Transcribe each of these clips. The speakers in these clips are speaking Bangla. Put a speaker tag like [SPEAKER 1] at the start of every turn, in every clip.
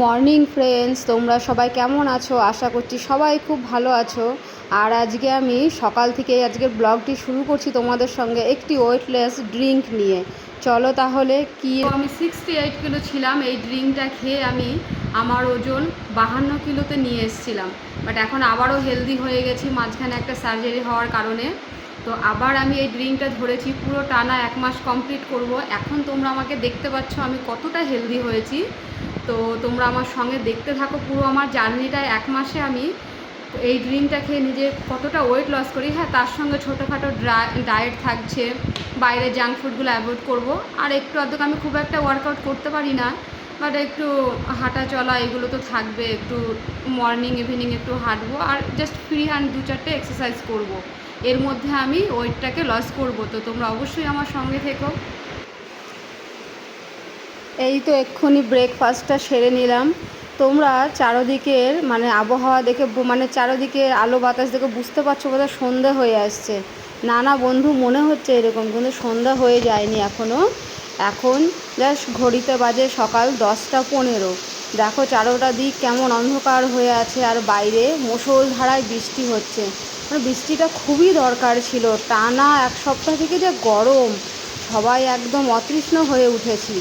[SPEAKER 1] মর্নিং ফ্রেন্ডস তোমরা সবাই কেমন আছো? আশা করছি সবাই খুব ভালো আছো। আর আজকে আমি সকাল থেকে আজকে ব্লগটি শুরু করছি তোমাদের সঙ্গে একটি ওয়েটলেস ড্রিঙ্ক নিয়ে। চলো তাহলে কি আমি সিক্সটি এইট কিলো ছিলাম। এই ড্রিঙ্কটা খেয়ে আমি আমার ওজন বাহান্ন কিলোতে নিয়ে এসেছিলাম। বাট এখন আবারও হেলদি হয়ে গেছি। মাঝখানে একটা সার্জারি হওয়ার কারণে। তো আবার আমি এই ড্রিঙ্কটা ধরেছি। পুরো টানা এক মাস কমপ্লিট করব। এখন তোমরা আমাকে দেখতে পাচ্ছ আমি কতটা হেলদি হয়েছি। তো তোমরা আমার সঙ্গে দেখতে থাকো, পুরো আমার জার্নিটা এক মাসে আমি এই ড্রিঙ্কটা খেয়ে নিজে কতটা ওয়েট লস করি। হ্যাঁ তার সঙ্গে ছোটোখাটো ডায়েট থাকছে, বাইরে জাঙ্ক ফুডগুলো অ্যাভয়েড করব। আর একটু অর্ধেক আমি খুব একটা ওয়ার্কআউট করতে পারি না বাট একটু হাঁটা চলা এগুলো তো থাকবে, একটু মর্নিং ইভিনিং একটু হাঁটবো আর জাস্ট ফ্রি হ্যান্ড দু চারটে এক্সারসাইজ করব। এর মধ্যে আমি ওয়েটটাকে লস করব। তো তোমরা অবশ্যই আমার সঙ্গে থেকো। এই তো এক্ষুনি ব্রেকফাস্টটা সেরে নিলাম। তোমরা চারোদিকের মানে আবহাওয়া দেখে মানে চারোদিকে আলো বাতাস দেখে বুঝতে পারছ বোধহয় সন্ধে হয়ে আসছে। না না বন্ধু মনে হচ্ছে এরকম, কিন্তু সন্ধ্যা হয়ে যায়নি এখনও এখন জাস্ট ঘড়িতে বাজে সকাল দশটা পনেরো। দেখো চারোটা দিক কেমন অন্ধকার হয়ে আছে আর বাইরে মুষলধারায় বৃষ্টি হচ্ছে। মানে বৃষ্টিটা খুবই দরকার ছিল। টানা এক সপ্তাহ থেকে যে গরম, সবাই একদম অতৃষ্ণ হয়ে উঠেছি।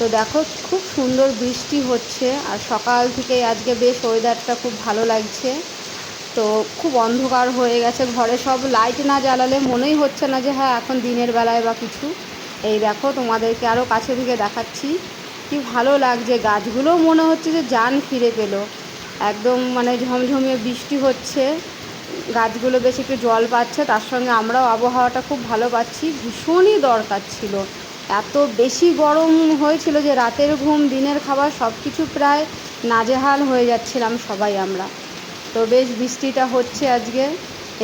[SPEAKER 1] তো দেখো, খুব সুন্দর বৃষ্টি হচ্ছে আর সকাল থেকে আজকে বেশ ওয়েদারটা খুব ভালো লাগছে। তো খুব অন্ধকার হয়ে গেছে ঘরে, সব লাইট না জ্বালালে মনেই হচ্ছে না যে হ্যাঁ এখন দিনের বেলায় বা কিছু। এই দেখো, তোমাদেরকে আরও কাছে থেকে দেখাচ্ছি। কি ভালো লাগছে, গাছগুলোও মনে হচ্ছে যে যান ফিরে পেল। একদম মানে ঝমঝমিয়ে বৃষ্টি হচ্ছে। গাছগুলো বেশ একটু জল পাচ্ছে, তার সঙ্গে আমরাও আবহাওয়াটা খুব ভালো পাচ্ছি। ভীষণই দরকার ছিল। এত বেশি গরম হয়েছিল যে রাতের ঘুম, দিনের খাবার সব কিছু প্রায় নাজেহাল হয়ে যাচ্ছিলাম সবাই আমরা। তো বেশ বৃষ্টিটা হচ্ছে আজকে।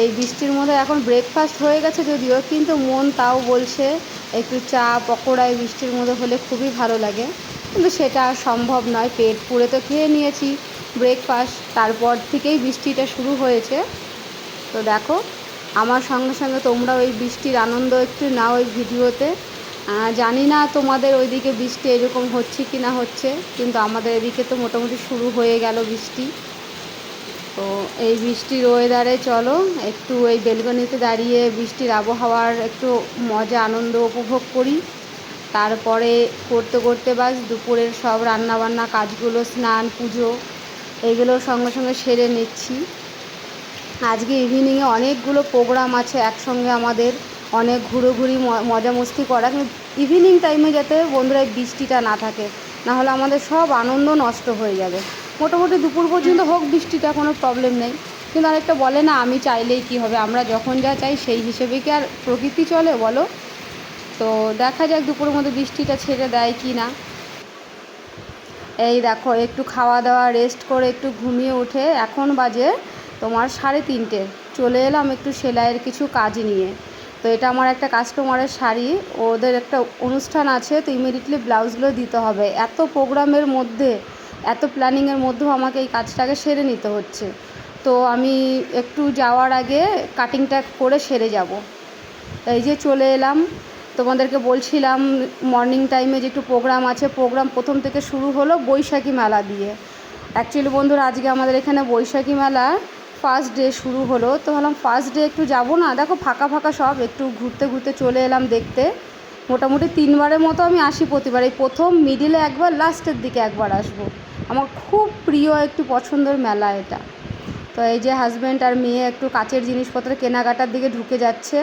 [SPEAKER 1] এই বৃষ্টির মধ্যে এখন ব্রেকফাস্ট হয়ে গেছে যদিও, কিন্তু মন তাও বলছে একটু চা, পকোড়া এই বৃষ্টির মধ্যে হলে খুবই ভালো লাগে। কিন্তু সেটা সম্ভব নয়, পেট পুড়ে তো খেয়ে নিয়েছি ব্রেকফাস্ট তারপর থেকেই বৃষ্টিটা শুরু হয়েছে। তো দেখো, আমার সঙ্গে সঙ্গে তোমরাও এই বৃষ্টির আনন্দ একটু নাও এই ভিডিওতে। জানি না তোমাদের ওইদিকে বৃষ্টি এরকম হচ্ছে কি না হচ্ছে, কিন্তু আমাদের এদিকে তো মোটামুটি শুরু হয়ে গেল বৃষ্টি। তো এই বৃষ্টির ওয়েদারে চলো, একটু এই বেলকনিতে দাঁড়িয়ে বৃষ্টির আবহাওয়ার একটু মজা, আনন্দ উপভোগ করি। তারপরে করতে করতে বাস দুপুরের সব রান্নাবান্না, কাজগুলো, স্নান, পুজো, এগুলো সঙ্গে সঙ্গে সেরে নিচ্ছি। আজকে ইভিনিংয়ে অনেকগুলো প্রোগ্রাম আছে একসঙ্গে আমাদের। অনেক ঘুরোঘুরি মজা মস্তি করা, কিন্তু ইভিনিং টাইমে যাতে বন্ধুরা বৃষ্টিটা না থাকে না হলে আমাদের সব আনন্দ নষ্ট হয়ে যাবে। মোটামুটি দুপুর পর্যন্ত হোক, বৃষ্টিটা কোনো প্রবলেম নেই। কিন্তু আরেকটা বলে না, আমি চাইলেই কি হবে, আমরা যখন যা চাই সেই হিসেবে কি আর প্রকৃতি চলে, বলো? তো দেখা যাক দুপুরের মধ্যে বৃষ্টিটা ছেড়ে দেয় কি না। এই দেখো, একটু খাওয়া দাওয়া রেস্ট করে একটু ঘুমিয়ে উঠে এখন বাজে তোমার সাড়ে তিনটে। চলে এলাম একটু সেলাইয়ের কিছু কাজ নিয়ে। তো এটা আমার একটা কাস্টমারের শাড়ি। ওদের একটা অনুষ্ঠান আছে, তো ইমিডিয়েটলি ব্লাউজগুলো দিতে হবে। এত প্রোগ্রামের মধ্যে, এত প্ল্যানিংয়ের মধ্যেও আমাকে এই কাজটাকে সেরে নিতে হচ্ছে। তো আমি একটু যাওয়ার আগে কাটিংটা করে সেরে যাব। এই যে চলে এলাম। তোমাদেরকে বলছিলাম মর্নিং টাইমে যে একটু প্রোগ্রাম আছে প্রোগ্রাম প্রথম থেকে শুরু হলো বৈশাখী মেলা দিয়ে। অ্যাকচুয়ালি বন্ধুরা, আজকে আমাদের এখানে বৈশাখী মেলা। ফার্স্ট ডে শুরু হলো, তো ভাবলাম ফার্স্ট ডে একটু যাব না। দেখো ফাঁকা ফাঁকা সব, একটু ঘুরতে ঘুরতে চলে এলাম দেখতে। মোটামুটি তিনবারের মতো আমি আসি প্রতিবার। এই প্রথম মিডিলে একবার লাস্টের দিকে একবার আসব। আমার খুব প্রিয় একটু পছন্দের মেলা এটা। তো এই যে হাজব্যান্ড আর মেয়ে একটু কাচের জিনিসপত্র কেনাকাটার দিকে ঢুকে যাচ্ছে।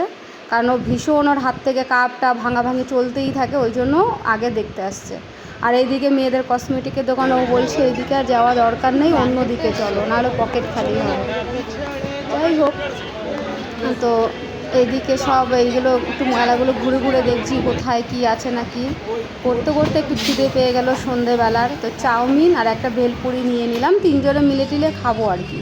[SPEAKER 1] কারণ ও ভীষণ ওর হাত থেকে কাপটা ভাঙাভাঙি চলতেই থাকে, ওই জন্য আগে দেখতে আসছে। আর এইদিকে মেয়েদের কসমেটিকের দোকান, ও বলছে এইদিকে আর যাওয়া দরকার নেই অন্য দিকে চলো, নাহলে পকেট খালি হবে। যাই হোক, তো এইদিকে সব এইগুলো, একটু মেলাগুলো ঘুরে ঘুরে দেখছি, কোথায় কি আছে না কি করতে করতে একটু খিদে পেয়ে গেল সন্ধেবেলার। তো চাউমিন আর একটা ভেলপুরি নিয়ে নিলাম, তিনজনে মিলে টিলে খাব আর কি।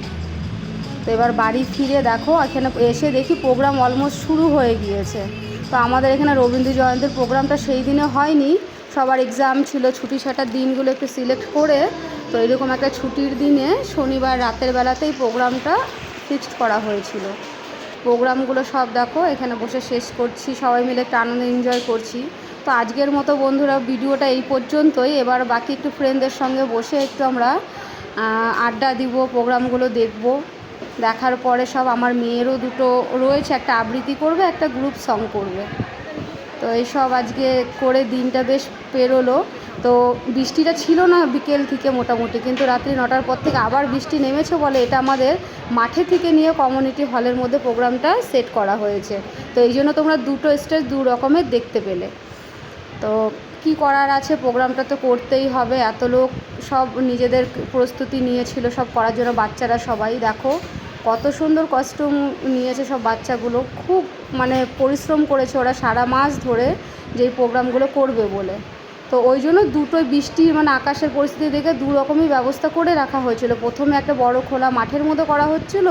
[SPEAKER 1] তো এবার বাড়ি ফিরে দেখো, এখানে এসে দেখি প্রোগ্রাম অলমোস্ট শুরু হয়ে গিয়েছে। তো আমাদের এখানে রবীন্দ্র জয়ন্তীর প্রোগ্রামটা সেই দিনে হয়নি। সবার এক্সাম ছিল, ছুটি ছাটার দিনগুলো একটু সিলেক্ট করে, তো এরকম একটা ছুটির দিনে শনিবার রাতের বেলাতেই প্রোগ্রামটা ফিক্সড করা হয়েছিল। প্রোগ্রামগুলো সব দেখো, এখানে বসে শেষ করছি, সবাই মিলে একটু আনন্দ এনজয় করছি। তো আজকের মতো বন্ধুরা, ভিডিওটা এই পর্যন্তই। এবার বাকি একটু ফ্রেন্ডদের সঙ্গে বসে একটু আমরা আড্ডা দিব প্রোগ্রামগুলো দেখব। দেখার পরে সব আমার মেয়েরও দুটো রয়েছে, একটা আবৃত্তি করবে, একটা গ্রুপ সং করবে। তো এইসব আজকে করে দিনটা বেশ পেরোলো। তো বৃষ্টিটা ছিল না বিকেল থেকে মোটামুটি, কিন্তু রাত্রি নটার পর থেকে আবার বৃষ্টি নেমেছে বলে এটা আমাদের মাঠে থেকে নিয়ে কমিউনিটি হলের মধ্যে প্রোগ্রামটা সেট করা হয়েছে। তো এই জন্য তোমরা দুটো স্টেজ দু রকমের দেখতে পেলে। তো কি করার আছে? প্রোগ্রামটা তো করতেই হবে। এত লোক সব নিজেদের প্রস্তুতি নিয়েছিল, সব করার জন্য বাচ্চারা সবাই। দেখো, কত সুন্দর কস্টিউম নিয়েছে সব বাচ্চাগুলো। খুব মানে পরিশ্রম করেছে ওরা সারা মাস ধরে যে এই প্রোগ্রামগুলো করবে বলে। তো ওই জন্য দুটোই বৃষ্টি মানে আকাশের পরিস্থিতি দেখে দু রকমই ব্যবস্থা করে রাখা হয়েছিল। প্রথমে একটা বড় খোলা মাঠের মতো করা হচ্ছিল,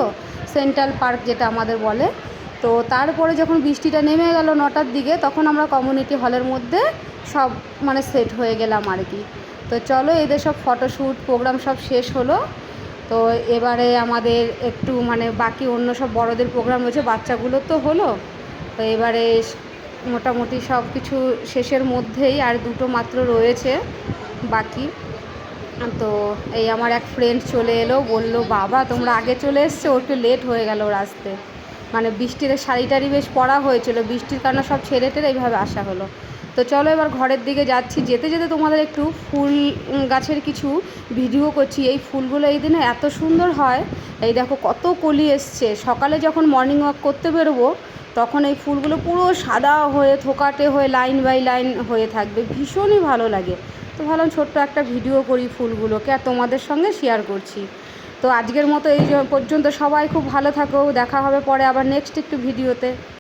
[SPEAKER 1] সেন্ট্রাল পার্ক যেটা আমাদের বলে। তো তারপরে যখন বৃষ্টিটা নেমে গেল নটার দিকে, তখন আমরা কমিউনিটি হলের মধ্যে সব মানে সেট হয়ে গেলাম আর কি। তো চলো এদের সব ফটোশ্যুট প্রোগ্রাম সব শেষ হলো। তো এবারে আমাদের একটু মানে বাকি অন্য সব বড়দের প্রোগ্রাম রয়েছে, বাচ্চাগুলো তো হলো। তো এবারে মোটামুটি সব কিছু শেষের মধ্যেই আর দুটো মাত্র রয়েছে বাকি। তো এই আমার এক ফ্রেন্ড চলে এলো, বলল, বাবা, তোমরা আগে চলে এসছো, একটু লেট হয়ে গেল আসতে মানে বৃষ্টিতে শাড়ি টাড়ি বেশ পরা হয়েছিল। বৃষ্টির কারণে সব ছেড়ে টেরে এইভাবে আসা হলো। তো চলো এবার ঘরের দিকে যাচ্ছি। যেতে যেতে তোমাদের একটু ফুল গাছের কিছু ভিডিও করছি। এই ফুলগুলো এই দিনে এত সুন্দর হয়। এই দেখো কত কলি এসছে। সকালে যখন মর্নিং ওয়াক করতে বেরোবো, তখন এই ফুলগুলো পুরো সাদা হয়ে, থোকাটে হয়ে লাইন বাই লাইন হয়ে থাকবে। ভীষণই ভালো লাগে। তো ভাবলাম ছোট্ট একটা ভিডিও করি ফুলগুলোকে আর তোমাদের সঙ্গে শেয়ার করছি। তো আজকের মতো এই পর্যন্ত সবাই খুব ভালো থাকো, দেখা হবে পরে আবার নেক্সট একটু ভিডিওতে।